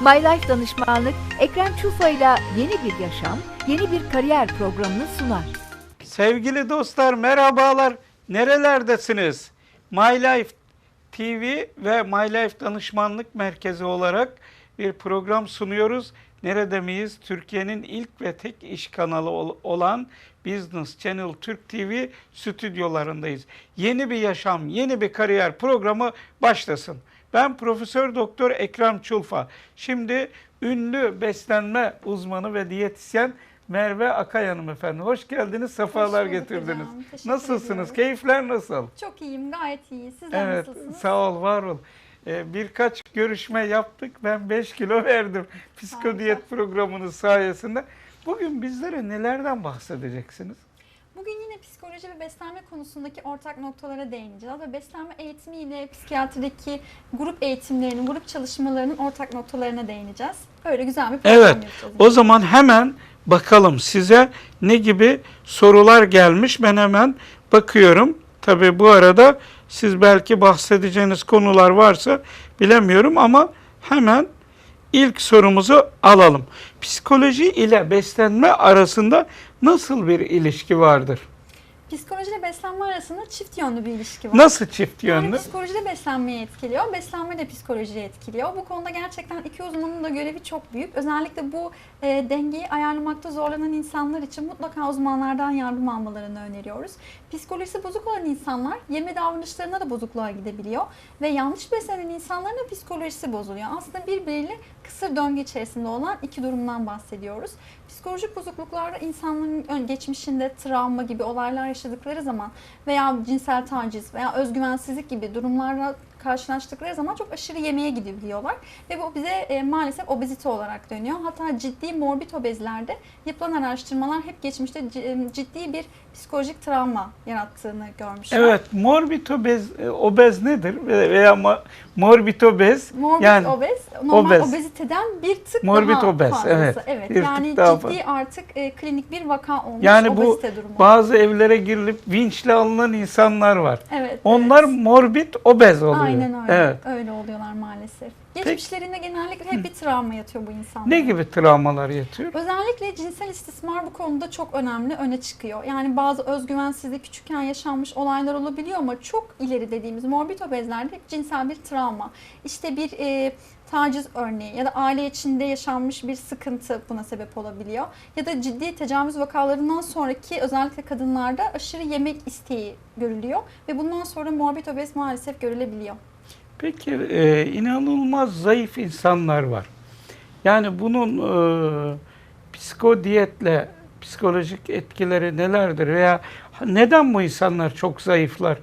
My Life Danışmanlık, Ekrem Çufa ile yeni bir yaşam, yeni bir kariyer programını sunar. Sevgili dostlar merhabalar. Nerelerdesiniz? My Life TV ve My Life Danışmanlık Merkezi olarak bir program sunuyoruz. Nerede miyiz? Türkiye'nin ilk ve tek iş kanalı ol- olan Business Channel Türk TV stüdyolarındayız. Yeni bir yaşam, yeni bir kariyer programı başlasın. Ben Profesör Doktor Ekrem Çulfa. Şimdi ünlü beslenme uzmanı ve diyetisyen Merve Akay Hanım efendim. Hoş geldiniz, sefalar bulduk getirdiniz. hocam, Nasılsınız? ediyorum. Keyifler nasıl? Çok iyiyim, gayet iyi. Sizler Evet, nasılsınız? sağ ol, var ol. Ee, birkaç görüşme yaptık. Ben 5 kilo verdim psikodiyet Harika. programının sayesinde. Bugün bizlere nelerden bahsedeceksiniz? Bugün yine psikoloji ve beslenme konusundaki ortak noktalara değineceğiz ve beslenme eğitimi ile psikiyatrideki grup eğitimlerinin, grup çalışmalarının ortak noktalarına değineceğiz. Böyle güzel bir program Evet, yapacağız. o zaman hemen bakalım size ne gibi sorular gelmiş. Ben hemen bakıyorum. Tabii bu arada siz belki bahsedeceğiniz konular varsa bilemiyorum ama hemen ilk sorumuzu alalım. Psikoloji ile beslenme arasında nasıl bir ilişki vardır? Psikoloji ile beslenme arasında çift yönlü bir ilişki var. Nasıl çift Yani yönlü? psikoloji de beslenmeyi etkiliyor, beslenme de psikolojiyi etkiliyor. Bu konuda gerçekten iki uzmanın da görevi çok büyük. Özellikle bu e, dengeyi ayarlamakta zorlanan insanlar için mutlaka uzmanlardan yardım almalarını öneriyoruz. Psikolojisi bozuk olan insanlar yeme davranışlarına da bozukluğa gidebiliyor ve yanlış beslenen insanların da psikolojisi bozuluyor. Aslında birbiriyle kısır döngü içerisinde olan iki durumdan bahsediyoruz. Psikolojik bozukluklarda insanların geçmişinde travma gibi olaylar yaşadıkları zaman veya cinsel taciz veya özgüvensizlik gibi durumlarla karşılaştıkları zaman çok aşırı yemeğe gidebiliyorlar ve bu bize e, maalesef obezite olarak dönüyor. Hatta ciddi morbid obezlerde yapılan araştırmalar hep geçmişte e, ciddi bir psikolojik travma yarattığını görmüşler. Evet, morbid obez, e, obez nedir? Ve- Veya ma- morbid obez Morbid yani obez, normal obez. obeziteden bir tık Morbid daha obez, fazlası. evet. Bir tık yani daha ciddi artık e, klinik bir vaka olmuş Yani bu obezite durumu. bazı evlere girilip vinçle alınan insanlar var. evet, Onlar evet. morbid obez oluyor. Aynen öyle. Evet. Öyle oluyorlar maalesef. Geçmişlerinde genellikle hep bir travma yatıyor bu insanlara. Ne gibi travmalar yatıyor? Özellikle cinsel istismar bu konuda çok önemli öne çıkıyor. Yani bazı özgüvensizlik küçükken yaşanmış olaylar olabiliyor ama çok ileri dediğimiz morbid obezlerde hep cinsel bir travma. İşte bir e, taciz örneği ya da aile içinde yaşanmış bir sıkıntı buna sebep olabiliyor. Ya da ciddi tecavüz vakalarından sonraki özellikle kadınlarda aşırı yemek isteği görülüyor ve bundan sonra morbid obez maalesef görülebiliyor. Peki e, inanılmaz zayıf insanlar var. Yani bunun e, psikodiyetle psikolojik etkileri nelerdir veya neden bu insanlar çok zayıflar?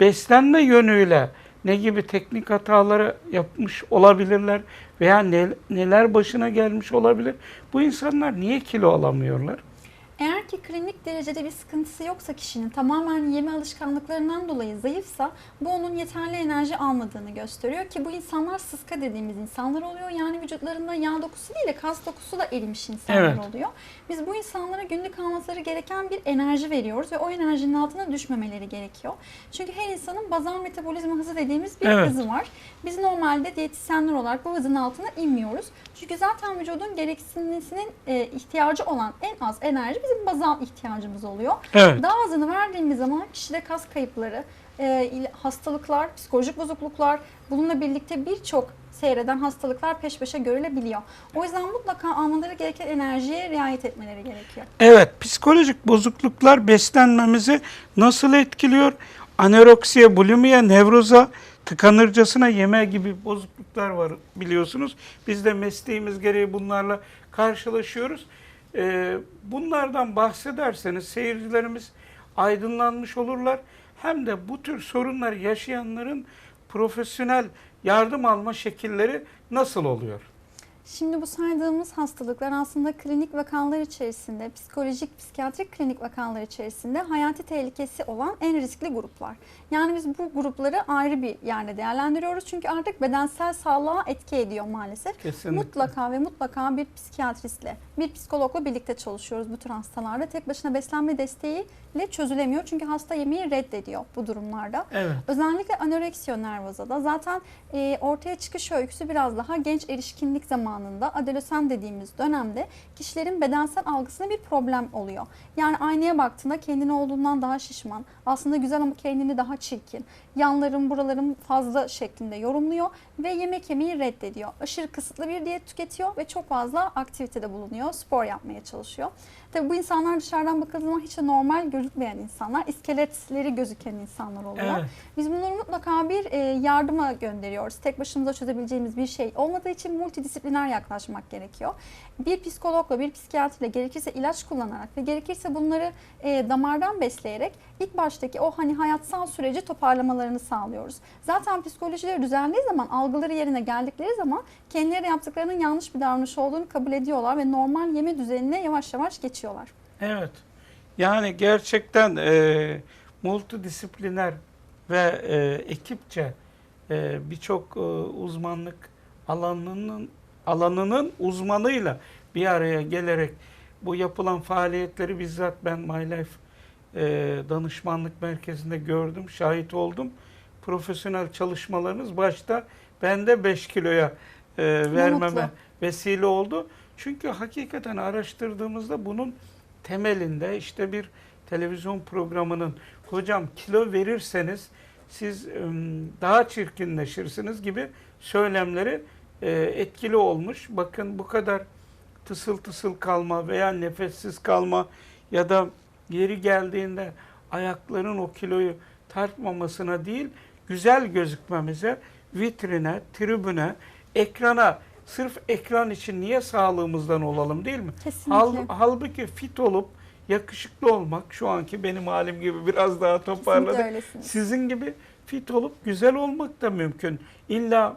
Beslenme yönüyle ne gibi teknik hataları yapmış olabilirler veya ne- neler başına gelmiş olabilir? Bu insanlar niye kilo alamıyorlar? Eğer ki klinik derecede bir sıkıntısı yoksa kişinin tamamen yeme alışkanlıklarından dolayı zayıfsa bu onun yeterli enerji almadığını gösteriyor ki bu insanlar sıska dediğimiz insanlar oluyor. Yani vücutlarında yağ dokusu değil de kas dokusu da erimiş insanlar Evet. oluyor. Biz bu insanlara günlük almaları gereken bir enerji veriyoruz ve o enerjinin altına düşmemeleri gerekiyor. Çünkü her insanın bazal metabolizma hızı dediğimiz bir Evet. hızı var. Biz normalde diyetisyenler olarak bu hızın altına inmiyoruz. Çünkü zaten vücudun gereksinimsinin e, ihtiyacı olan en az enerji bizim bazal ihtiyacımız oluyor. Evet. Daha azını verdiğimiz zaman kişide kas kayıpları, e, hastalıklar, psikolojik bozukluklar, bununla birlikte birçok seyreden hastalıklar peş peşe görülebiliyor. O yüzden mutlaka almaları gereken enerjiye riayet etmeleri gerekiyor. Evet, psikolojik bozukluklar beslenmemizi nasıl etkiliyor? Anoreksiye, bulimiye, nevroza, tıkanırcasına yeme gibi bozukluklar var biliyorsunuz. Biz de mesleğimiz gereği bunlarla karşılaşıyoruz. Ee, bunlardan bahsederseniz seyircilerimiz aydınlanmış olurlar. Hem de bu tür sorunları yaşayanların profesyonel yardım alma şekilleri nasıl oluyor? Şimdi bu saydığımız hastalıklar aslında klinik vakalar içerisinde, psikolojik, psikiyatrik klinik vakalar içerisinde hayati tehlikesi olan en riskli gruplar. Yani biz bu grupları ayrı bir yerde değerlendiriyoruz. Çünkü artık bedensel sağlığa etki ediyor maalesef. Kesinlikle. Mutlaka ve mutlaka bir psikiyatristle, bir psikologla birlikte çalışıyoruz bu tür hastalarda. Tek başına beslenme desteğiyle çözülemiyor. Çünkü hasta yemeği reddediyor bu durumlarda. Evet. Özellikle anoreksiya nervoza da zaten ortaya çıkış öyküsü biraz daha genç erişkinlik zamanında, adolesan dediğimiz dönemde kişilerin bedensel algısında bir problem oluyor. Yani aynaya baktığında kendini olduğundan daha şişman, aslında güzel ama kendini daha çirkin, yanlarım buralarım fazla şeklinde yorumluyor ve yemek yemeyi reddediyor. Aşırı kısıtlı bir diyet tüketiyor ve çok fazla aktivitede bulunuyor, spor yapmaya çalışıyor. Tabii bu insanlar dışarıdan bakıldığında hiç de normal gözükmeyen insanlar, iskeletleri gözüken insanlar oluyor. Evet. Biz bunları mutlaka bir e, yardıma gönderiyoruz. Tek başımıza çözebileceğimiz bir şey olmadığı için multidisipliner yaklaşmak gerekiyor. Bir psikologla, bir psikiyatriyle gerekirse ilaç kullanarak ve gerekirse bunları e, damardan besleyerek ilk baştaki o hani hayatsal süreci toparlamalarını sağlıyoruz. Zaten psikolojileri düzenlediği zaman, algıları yerine geldikleri zaman kendileri yaptıklarının yanlış bir davranış olduğunu kabul ediyorlar ve normal yeme düzenine yavaş yavaş geçiyorlar. Evet. Yani gerçekten e, multidisipliner ve e, ekipçe e, birçok e, uzmanlık alanının alanının uzmanıyla bir araya gelerek bu yapılan faaliyetleri bizzat ben My Life e, danışmanlık merkezinde gördüm, şahit oldum. Profesyonel çalışmalarınız başta bende 5 kiloya e, vermeme mutlu. vesile oldu. Çünkü hakikaten araştırdığımızda bunun temelinde işte bir televizyon programının hocam kilo verirseniz siz daha çirkinleşirsiniz gibi söylemleri etkili olmuş. Bakın bu kadar tısıl tısıl kalma veya nefessiz kalma ya da yeri geldiğinde ayakların o kiloyu tartmamasına değil güzel gözükmemize, vitrine, tribüne, ekrana sırf ekran için niye sağlığımızdan olalım değil mi? Kesinlikle. Hal, halbuki fit olup yakışıklı olmak şu anki benim halim gibi biraz daha öylesiniz. Sizin gibi fit olup güzel olmak da mümkün. İlla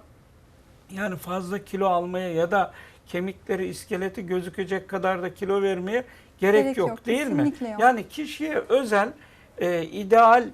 yani fazla kilo almaya ya da kemikleri, iskeleti gözükecek kadar da kilo vermeye gerek, Gerek yok, yok, değil mi? yok. Yani kişiye özel e, ideal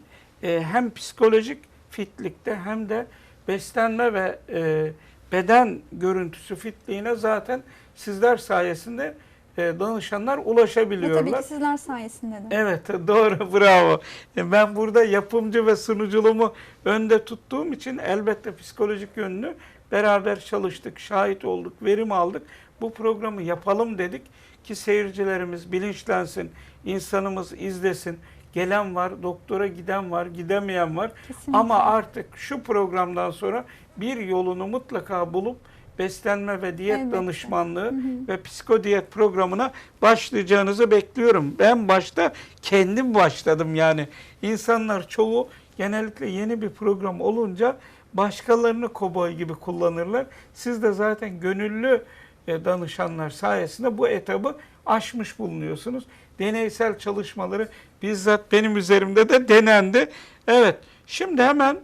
e, hem psikolojik fitlikte hem de beslenme ve e, beden görüntüsü fitliğine zaten sizler sayesinde e, danışanlar Ve ulaşabiliyorlar. tabii ki sizler sayesinde de. Evet doğru bravo. E, Ben burada yapımcı ve sunuculuğumu önde tuttuğum için elbette psikolojik yönünü beraber çalıştık, şahit olduk, verim aldık. Bu programı yapalım dedik ki seyircilerimiz bilinçlensin, insanımız izlesin. Gelen var, doktora giden var, gidemeyen var. Kesinlikle. Ama artık şu programdan sonra bir yolunu mutlaka bulup beslenme ve diyet Elbette. danışmanlığı ve psikodiyet programına başlayacağınızı bekliyorum. Ben başta kendim başladım yani. İnsanlar çoğu genellikle yeni bir program olunca başkalarını koboy gibi kullanırlar. Siz de zaten gönüllü e, danışanlar sayesinde bu etabı aşmış bulunuyorsunuz. Deneysel çalışmaları bizzat benim üzerimde de denendi. Evet, şimdi hemen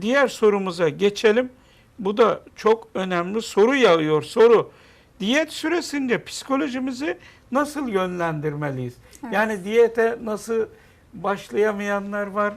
diğer sorumuza geçelim. Bu da çok önemli soru yağıyor soru. Diyet süresince psikolojimizi nasıl yönlendirmeliyiz? Evet. Yani diyete nasıl başlayamayanlar var.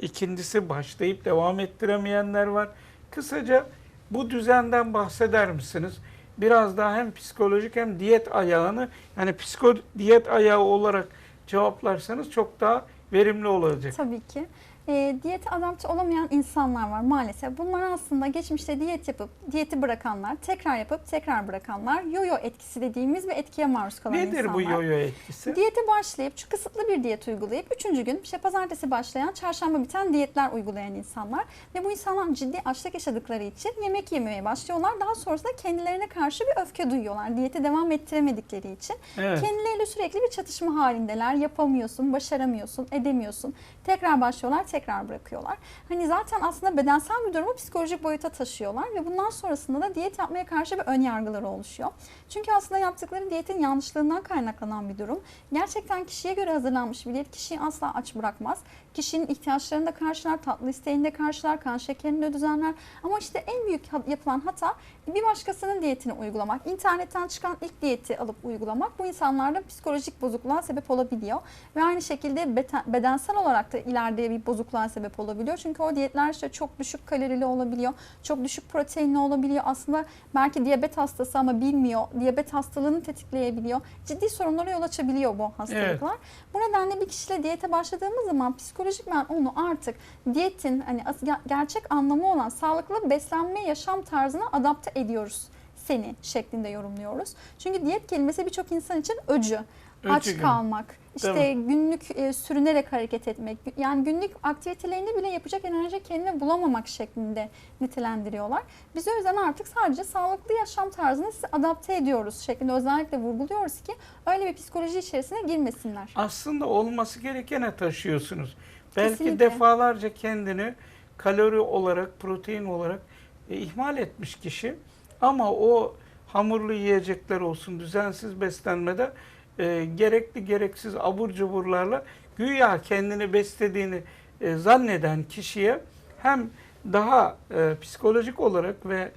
İkincisi başlayıp devam ettiremeyenler var. Kısaca bu düzenden bahseder misiniz? Biraz daha hem psikolojik hem diyet ayağını yani psiko diyet ayağı olarak cevaplarsanız çok daha verimli olacak. Tabii ki. E, diyete adapte olamayan insanlar var maalesef. Bunlar aslında geçmişte diyet yapıp diyeti bırakanlar, tekrar yapıp tekrar bırakanlar, yoyo etkisi dediğimiz bir etkiye maruz kalan Nedir insanlar. bu yoyo etkisi? Diyete başlayıp şu kısıtlı bir diyet uygulayıp üçüncü gün işte pazartesi başlayan çarşamba biten diyetler uygulayan insanlar ve bu insanlar ciddi açlık yaşadıkları için yemek yemeye başlıyorlar. Daha sonrasında kendilerine karşı bir öfke duyuyorlar. Diyete devam ettiremedikleri için. Evet. Kendileriyle sürekli bir çatışma halindeler. Yapamıyorsun, başaramıyorsun, edemiyorsun. Tekrar başlıyorlar, tekrar bırakıyorlar. Hani zaten aslında bedensel bir durumu psikolojik boyuta taşıyorlar ve bundan sonrasında da diyet yapmaya karşı bir ön yargıları oluşuyor. Çünkü aslında yaptıkları diyetin yanlışlığından kaynaklanan bir durum. Gerçekten kişiye göre hazırlanmış bir diyet kişiyi asla aç bırakmaz. Kişinin ihtiyaçlarını da karşılar, tatlı isteğini de karşılar, kan şekerini de düzenler. Ama işte en büyük yapılan hata bir başkasının diyetini uygulamak. İnternetten çıkan ilk diyeti alıp uygulamak bu insanlarda psikolojik bozukluğa sebep olabiliyor. Ve aynı şekilde bedensel olarak da ileride bir bozukluğa sebep olabiliyor. Çünkü o diyetler işte çok düşük kalorili olabiliyor, çok düşük proteinli olabiliyor. Aslında belki diyabet hastası ama bilmiyor. Diyabet hastalığını tetikleyebiliyor. Ciddi sorunlara yol açabiliyor bu hastalıklar. Bu nedenle bir kişiyle diyete başladığımız zaman psikolojik ben onu artık diyetin hani gerçek anlamı olan sağlıklı beslenme yaşam tarzına adapte ediyoruz seni şeklinde yorumluyoruz. Çünkü diyet kelimesi birçok insan için öcü. Aç Öcü gibi. kalmak, işte Değil günlük e, sürünerek hareket etmek, yani günlük aktivitelerini bile yapacak enerji kendine bulamamak şeklinde nitelendiriyorlar. Biz o yüzden artık sadece sağlıklı yaşam tarzını size adapte ediyoruz şeklinde özellikle vurguluyoruz ki öyle bir psikoloji içerisine girmesinler. aslında olması gerekene taşıyorsunuz. Belki Kesinlikle. defalarca kendini kalori olarak, protein olarak e, ihmal etmiş kişi. Ama o hamurlu yiyecekler olsun, düzensiz beslenmede e, gerekli gereksiz abur cuburlarla güya kendini beslediğini e, zanneden kişiye hem daha e, psikolojik olarak ve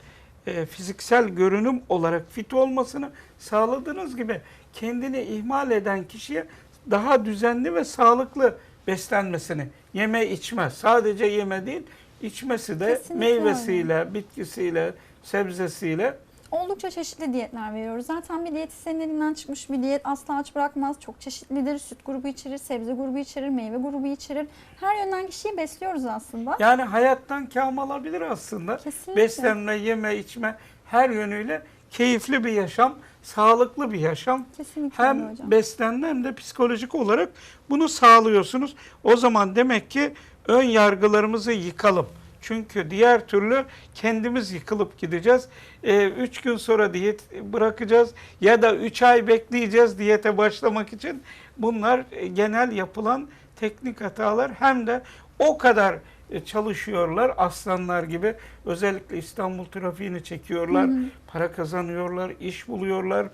e, fiziksel görünüm olarak fit olmasını sağladığınız gibi kendini ihmal eden kişiye daha düzenli ve sağlıklı beslenmesini yeme içme sadece yeme değil içmesi de Kesinlikle meyvesiyle, bitkisiyle, sebzesiyle Oldukça çeşitli diyetler veriyoruz. Zaten bir diyetisyenin elinden çıkmış bir diyet asla aç bırakmaz. Çok çeşitlidir. Süt grubu içerir, sebze grubu içerir, meyve grubu içerir. Her yönden kişiyi besliyoruz aslında. yani hayattan kâm alabilir aslında. Kesinlikle. Beslenme, yeme, içme her yönüyle keyifli bir yaşam, sağlıklı bir yaşam. Kesinlikle Hem hocam. beslenme hem de psikolojik olarak bunu sağlıyorsunuz. O zaman demek ki ön yargılarımızı yıkalım. Çünkü diğer türlü kendimiz yıkılıp gideceğiz. 3 gün sonra diyet bırakacağız ya da 3 ay bekleyeceğiz diyete başlamak için. Bunlar e, genel yapılan teknik hatalar hem de o kadar e, çalışıyorlar aslanlar gibi. Özellikle İstanbul trafiğini çekiyorlar, para kazanıyorlar, iş buluyorlar,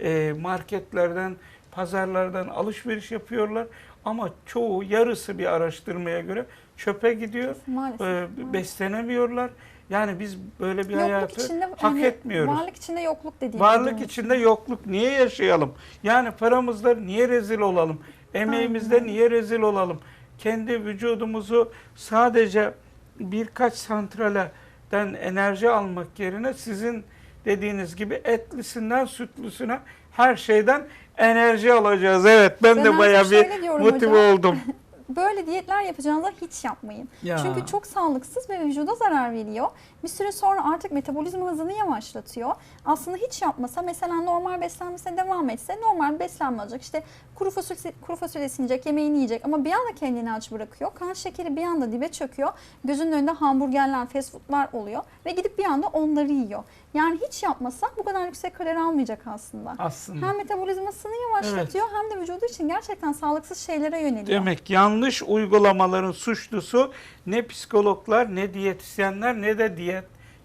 e, marketlerden, pazarlardan alışveriş yapıyorlar. Ama çoğu yarısı bir araştırmaya göre çöpe gidiyor. Maalesef. E, beslenemiyorlar. Yani biz böyle bir Yokluk hayatı içinde, hak hani etmiyoruz. Varlık içinde yokluk dediğimiz Varlık durum. içinde yokluk. Niye yaşayalım? Yani paramızda niye rezil olalım? Emeğimizde Aynen. niye rezil olalım? Kendi vücudumuzu sadece birkaç santralden enerji almak yerine sizin dediğiniz gibi etlisinden sütlüsüne her şeyden enerji alacağız. Evet ben, Ben de bayağı bir motive hocam. oldum. Böyle diyetler yapacağınıza hiç yapmayın. Ya. Çünkü çok sağlıksız ve vücuda zarar veriyor. Bir süre sonra artık metabolizma hızını yavaşlatıyor. Aslında hiç yapmasa mesela normal beslenmesine devam etse normal beslenme olacak. İşte kuru fasulye, kuru fasulyesini yiyecek, yemeğini yiyecek ama bir anda kendini aç bırakıyor. Kan şekeri bir anda dibe çöküyor. Gözünün önünde hamburgerler, fast foodlar oluyor ve gidip bir anda onları yiyor. Yani hiç yapmasa bu kadar yüksek kalori almayacak aslında. Aslında. Hem metabolizmasını yavaşlatıyor hem de vücudu için gerçekten sağlıksız şeylere yöneliyor. Demek yanlış uygulamaların suçlusu ne psikologlar, ne diyetisyenler, ne de diyet,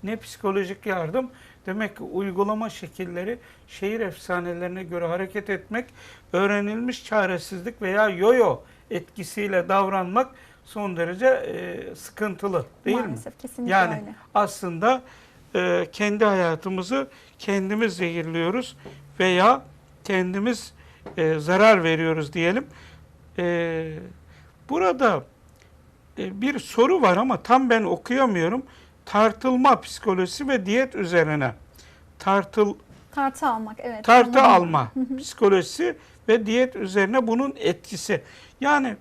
ne psikolojik yardım. Demek ki uygulama şekilleri şehir efsanelerine göre hareket etmek, öğrenilmiş çaresizlik veya yoyo etkisiyle davranmak son derece e, sıkıntılı değil mi? Maalesef kesinlikle Yani öyle. aslında e, kendi hayatımızı kendimiz zehirliyoruz veya kendimiz e, zarar veriyoruz diyelim. E, burada e, bir soru var ama tam ben okuyamıyorum. Tartılma psikolojisi ve diyet üzerine. Tartıl Tartı almak evet. tartı anladım. alma psikolojisi ve diyet üzerine bunun etkisi. Yani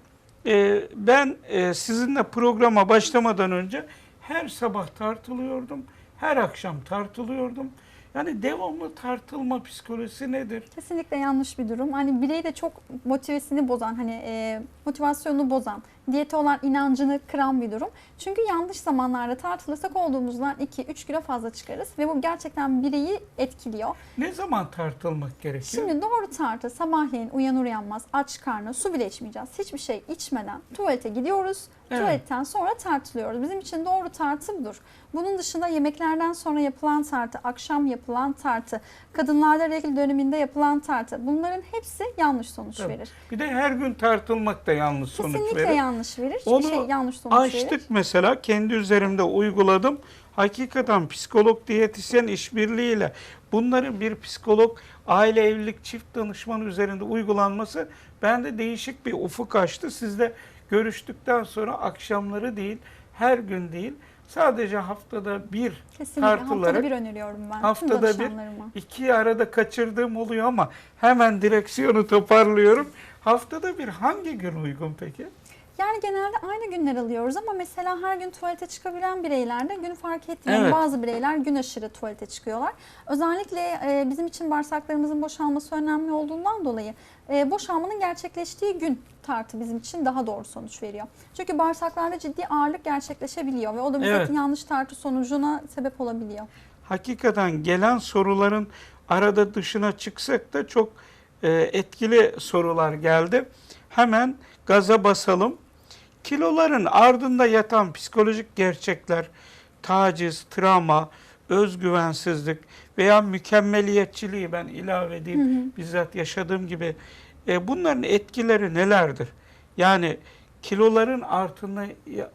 e, ben e, sizinle programa başlamadan önce her sabah tartılıyordum, her akşam tartılıyordum. Yani devamlı tartılma psikolojisi nedir? Kesinlikle yanlış bir durum. Hani bireyi de çok motivesini bozan, hani e, motivasyonunu bozan, diyete olan inancını kıran bir durum. Çünkü yanlış zamanlarda tartılırsak olduğumuzdan 2-3 kilo fazla çıkarız ve bu gerçekten bireyi etkiliyor. Ne zaman tartılmak gerekiyor? Şimdi doğru tartı sabahleyin uyanır uyanmaz aç karnı su bile içmeyeceğiz. Hiçbir şey içmeden tuvalete gidiyoruz. Evet. Tuvaletten sonra tartılıyoruz. Bizim için doğru tartı budur. Bunun dışında yemeklerden sonra yapılan tartı, akşam yapılan tartı, kadınlarda regl döneminde yapılan tartı bunların hepsi yanlış sonuç Tabii. verir. Bir de her gün tartılmak da yanlış sonuç Kesinlikle verir. yanlış verir. Hiçbir Onu şey yanlış sonuç Açtık verir. mesela kendi üzerimde uyguladım. Hakikaten psikolog diyetisyen işbirliğiyle bunların bir psikolog aile evlilik çift danışmanı üzerinde uygulanması bende değişik bir ufuk açtı. Sizde görüştükten sonra akşamları değil her gün değil sadece haftada bir Kesinlikle tartılarak haftada bir öneriyorum ben. haftada bir iki arada kaçırdığım oluyor ama hemen direksiyonu toparlıyorum. Haftada bir hangi gün uygun peki? Yani genelde aynı günler alıyoruz ama mesela her gün tuvalete çıkabilen bireylerde gün fark etmiyor. Evet. Bazı bireyler gün aşırı tuvalete çıkıyorlar. Özellikle e, bizim için bağırsaklarımızın boşalması önemli olduğundan dolayı e, boşalmanın gerçekleştiği gün tartı bizim için daha doğru sonuç veriyor. Çünkü bağırsaklarda ciddi ağırlık gerçekleşebiliyor ve o da bize Evet. yanlış tartı sonucuna sebep olabiliyor. hakikaten gelen soruların arada dışına çıksak da çok e, etkili sorular geldi. Hemen gaza basalım. Kiloların ardında yatan psikolojik gerçekler, taciz, travma, özgüvensizlik veya mükemmeliyetçiliği ben ilave edeyim bizzat yaşadığım gibi e, bunların etkileri nelerdir? Yani kiloların ardında,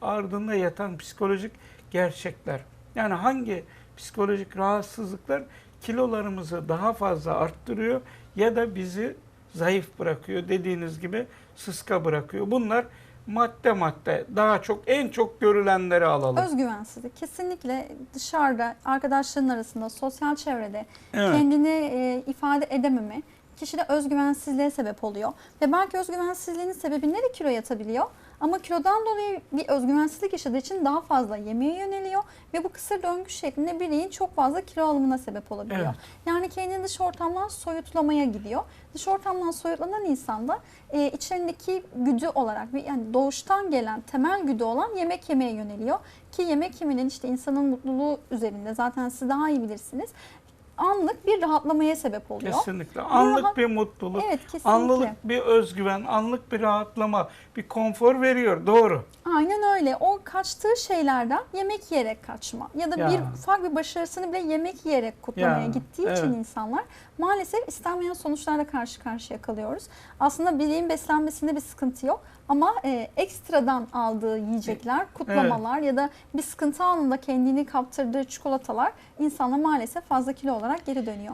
ardında yatan psikolojik gerçekler. Yani hangi psikolojik rahatsızlıklar kilolarımızı daha fazla arttırıyor ya da bizi zayıf bırakıyor dediğiniz gibi sıska bırakıyor. Bunlar madde madde daha çok en çok görülenleri alalım. Özgüvensizlik kesinlikle dışarıda arkadaşların arasında sosyal çevrede Evet. kendini e, ifade edememe kişide özgüvensizliğe sebep oluyor. Ve belki özgüvensizliğinin sebebinde de kilo yatabiliyor. Ama kilodan dolayı bir özgüvensizlik yaşadığı için daha fazla yemeğe yöneliyor ve bu kısır döngü şeklinde bireyin çok fazla kilo alımına sebep olabiliyor. Evet. Yani kendini dış ortamdan soyutlamaya gidiyor. Dış ortamdan soyutlanan insanda e, içlerindeki güdü olarak bir yani doğuştan gelen temel güdü olan yemek yemeye yöneliyor. Ki yemek yemenin işte insanın mutluluğu üzerinde zaten siz daha iyi bilirsiniz. Anlık bir rahatlamaya sebep oluyor. Kesinlikle. Anlık rahat- bir mutluluk, Evet kesinlikle. anlık bir özgüven, anlık bir rahatlama, bir konfor veriyor. Doğru. Aynen öyle. O kaçtığı şeylerden yemek yiyerek kaçma ya da Ya. bir ufak bir başarısını bile yemek yiyerek kutlamaya Ya, gittiği için evet. insanlar maalesef istenmeyen sonuçlarla karşı karşıya kalıyoruz. Aslında bireyin beslenmesinde bir sıkıntı yok ama e, ekstradan aldığı yiyecekler, kutlamalar ya da bir sıkıntı anında kendini kaptırdığı çikolatalar insana maalesef fazla kilo olarak geri dönüyor.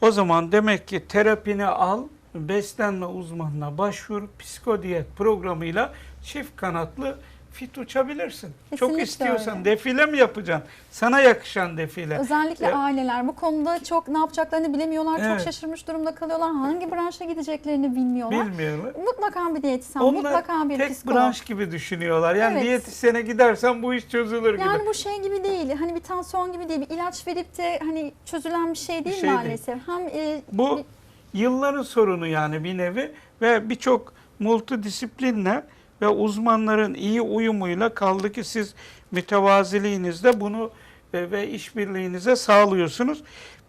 O zaman demek ki terapini al, beslenme uzmanına başvur, psikodiyet programıyla çift kanatlı fit uçabilirsin. Çok Kesinlikle istiyorsan öyle. defile mi yapacaksın? Sana yakışan defile. Özellikle Evet. aileler bu konuda çok ne yapacaklarını bilemiyorlar, Evet. çok şaşırmış durumda kalıyorlar. Hangi branşa gideceklerini bilmiyorlar. Bilmiyorlar. Mutlaka bir diyetisyen, Onlar mutlaka bir tek psikolog. branş gibi düşünüyorlar. Yani Evet. diyetisyene gidersen bu iş çözülür gibi. Yani bu şey gibi değil. Hani bir tansiyon gibi değil. Bir ilaç verip de hani çözülen bir şey değil şey değil. maalesef. Hem e, Bu yılların sorunu yani bir nevi ve birçok multidisiplinle ve uzmanların iyi uyumuyla kaldı ki siz mütevaziliğinizde bunu e, ve işbirliğinize sağlıyorsunuz.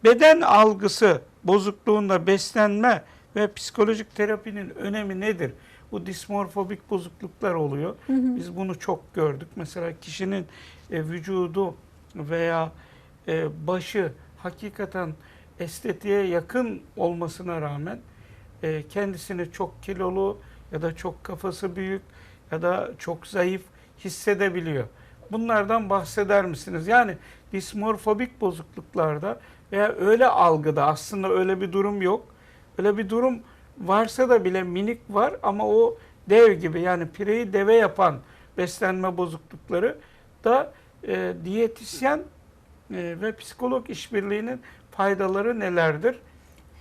Beden algısı bozukluğunda beslenme ve psikolojik terapinin önemi nedir? Bu dismorfobik bozukluklar oluyor. Biz bunu çok gördük. Mesela kişinin e, vücudu veya e, başı hakikaten estetiğe yakın olmasına rağmen e, kendisini çok kilolu ya da çok kafası büyük ya da çok zayıf hissedebiliyor. Bunlardan bahseder misiniz? Yani dismorfobik bozukluklarda veya öyle algıda aslında öyle bir durum yok. Öyle bir durum varsa da bile minik var ama o dev gibi yani pireyi deve yapan beslenme bozuklukları da e, diyetisyen e, ve psikolog işbirliğinin faydaları nelerdir?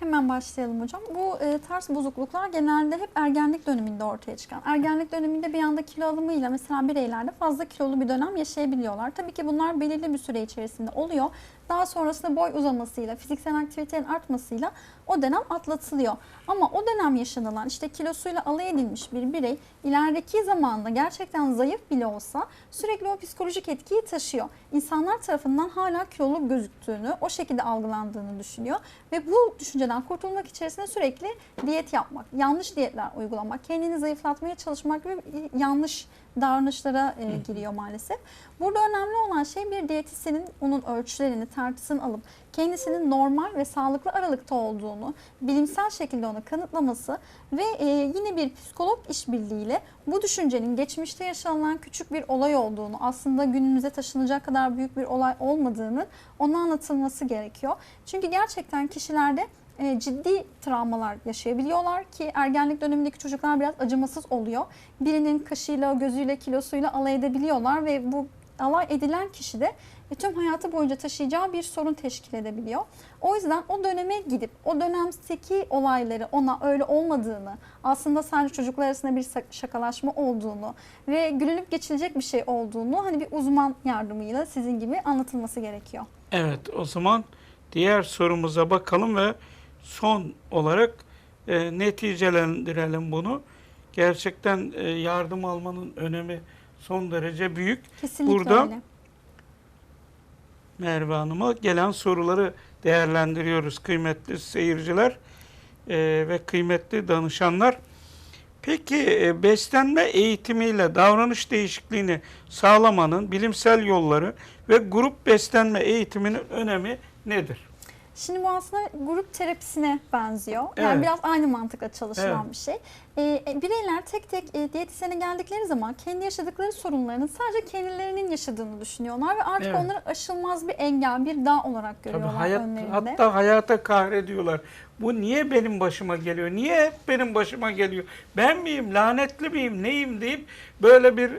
Hemen başlayalım hocam. Bu e, tarz bozukluklar genelde hep ergenlik döneminde ortaya çıkan. Ergenlik döneminde bir anda kilo alımıyla mesela bireylerde fazla kilolu bir dönem yaşayabiliyorlar. Tabii ki bunlar belirli bir süre içerisinde oluyor Daha sonrasında boy uzamasıyla, fiziksel aktivitenin artmasıyla o dönem atlatılıyor. Ama o dönem yaşanılan işte kilosuyla alay edilmiş bir birey ilerideki zamanda gerçekten zayıf bile olsa sürekli o psikolojik etkiyi taşıyor. İnsanlar tarafından hala kilolu gözüktüğünü, o şekilde algılandığını düşünüyor ve bu düşünceden kurtulmak içerisinde sürekli diyet yapmak, yanlış diyetler uygulamak, kendini zayıflatmaya çalışmak gibi yanlış davranışlara e, giriyor maalesef. Burada önemli olan şey bir diyetisyenin onun ölçülerini, tartısını alıp kendisinin normal ve sağlıklı aralıkta olduğunu bilimsel şekilde ona kanıtlaması ve e, yine bir psikolog işbirliğiyle bu düşüncenin geçmişte yaşanılan küçük bir olay olduğunu, aslında günümüze taşınacak kadar büyük bir olay olmadığını ona anlatılması gerekiyor. Çünkü gerçekten kişilerde e, ciddi travmalar yaşayabiliyorlar ki ergenlik dönemindeki çocuklar biraz acımasız oluyor. Birinin kaşıyla, gözüyle, kilosuyla alay edebiliyorlar ve bu alay edilen kişi de e, tüm hayatı boyunca taşıyacağı bir sorun teşkil edebiliyor. O yüzden o döneme gidip o dönemdeki olayları ona öyle olmadığını, aslında sadece çocuklar arasında bir şakalaşma olduğunu ve gülünüp geçilecek bir şey olduğunu hani bir uzman yardımıyla sizin gibi anlatılması gerekiyor. Evet o zaman diğer sorumuza bakalım ve son olarak e, neticelendirelim bunu. Gerçekten e, yardım almanın önemi son derece büyük. Kesinlikle Burada- öyle. Merve Hanım'a gelen soruları değerlendiriyoruz kıymetli seyirciler e, ve kıymetli danışanlar. Peki e, beslenme eğitimiyle davranış değişikliğini sağlamanın bilimsel yolları ve grup beslenme eğitiminin önemi nedir? Şimdi bu aslında grup terapisine benziyor. Yani Evet. biraz aynı mantıkla çalışılan Evet. bir şey. E, bireyler tek tek e, diyetisyene geldikleri zaman kendi yaşadıkları sorunlarının sadece kendilerinin yaşadığını düşünüyorlar ve artık Evet. onları aşılmaz bir engel, bir dağ olarak Tabii görüyorlar hayat, önlerinde. hatta hayata kahrediyorlar. Bu niye benim başıma geliyor? Niye hep benim başıma geliyor? Ben miyim? Lanetli miyim? Neyim deyip böyle bir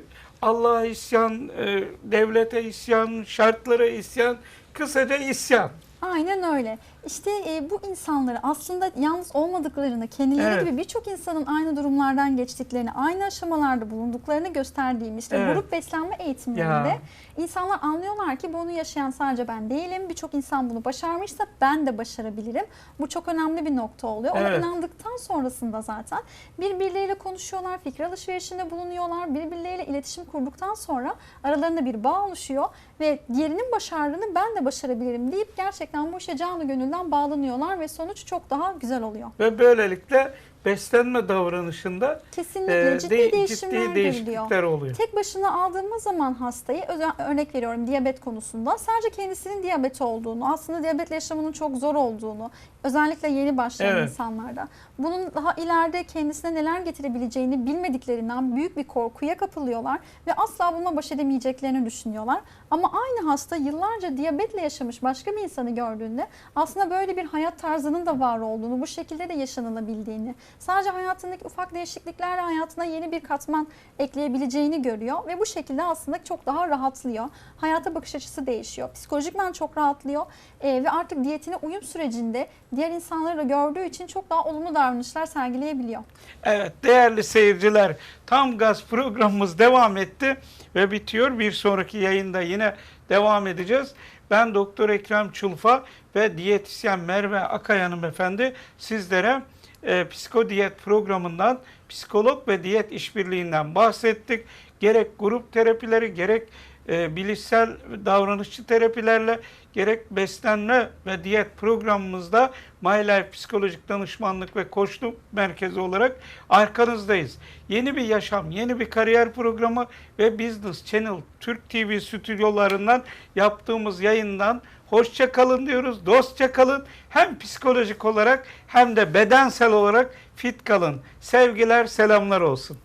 Allah'a isyan, e, devlete isyan, şartlara isyan, kısaca isyan. Aynen öyle. İşte e, bu insanları aslında yalnız olmadıklarını, kendileri Evet. gibi birçok insanın aynı durumlardan geçtiklerini, aynı aşamalarda bulunduklarını gösterdiğim işte Evet. grup beslenme eğitimlerinde Ya. insanlar anlıyorlar ki bunu yaşayan sadece ben değilim. Birçok insan bunu başarmışsa ben de başarabilirim. Bu çok önemli bir nokta oluyor. Ona Evet. inandıktan sonrasında zaten birbirleriyle konuşuyorlar, fikir alışverişinde bulunuyorlar. Birbirleriyle iletişim kurduktan sonra aralarında bir bağ oluşuyor ve diğerinin başardığını ben de başarabilirim deyip gerçekten bu işe canı gönülden bağlanıyorlar ve sonuç çok daha güzel oluyor. Ve böylelikle beslenme davranışında Kesinlikle e, ciddi de- değişimler ciddi değişiklikler oluyor. Tek başına aldığımız zaman hastayı örnek veriyorum diyabet konusunda sadece kendisinin diyabeti olduğunu, aslında diyabetle yaşamanın çok zor olduğunu, özellikle yeni başlayan Evet. insanlarda bunun daha ileride kendisine neler getirebileceğini bilmediklerinden büyük bir korkuya kapılıyorlar ve asla bununla baş edemeyeceklerini düşünüyorlar. Ama aynı hasta yıllarca diyabetle yaşamış başka bir insanı gördüğünde aslında böyle bir hayat tarzının da var olduğunu, bu şekilde de yaşanılabildiğini, sadece hayatındaki ufak değişikliklerle hayatına yeni bir katman ekleyebileceğini görüyor ve bu şekilde aslında çok daha rahatlıyor. Hayata bakış açısı değişiyor. Psikolojikmen çok rahatlıyor Ee, ve artık diyetine uyum sürecinde diğer insanları da gördüğü için çok daha olumlu davranışlar sergileyebiliyor. Evet değerli seyirciler tam gaz programımız devam etti ve bitiyor. Bir sonraki yayında yine devam edeceğiz. Ben Doktor Ekrem Çulfa ve diyetisyen Merve Akay hanımefendi sizlere e, psikodiyet programından psikolog ve diyet işbirliğinden bahsettik. Gerek grup terapileri gerek e, bilişsel davranışçı terapilerle gerek beslenme ve diyet programımızda My Psikolojik Danışmanlık ve Koçluk Merkezi olarak arkanızdayız. Yeni bir yaşam, yeni bir kariyer programı ve Business Channel Türk TV stüdyolarından yaptığımız yayından hoşça kalın diyoruz, dostça kalın. Hem psikolojik olarak hem de bedensel olarak fit kalın. Sevgiler, selamlar olsun.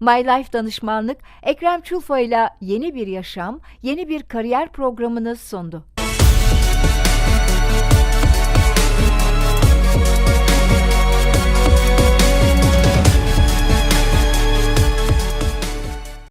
My Life Danışmanlık Ekrem Çulfa ile yeni bir yaşam, yeni bir kariyer programını sundu.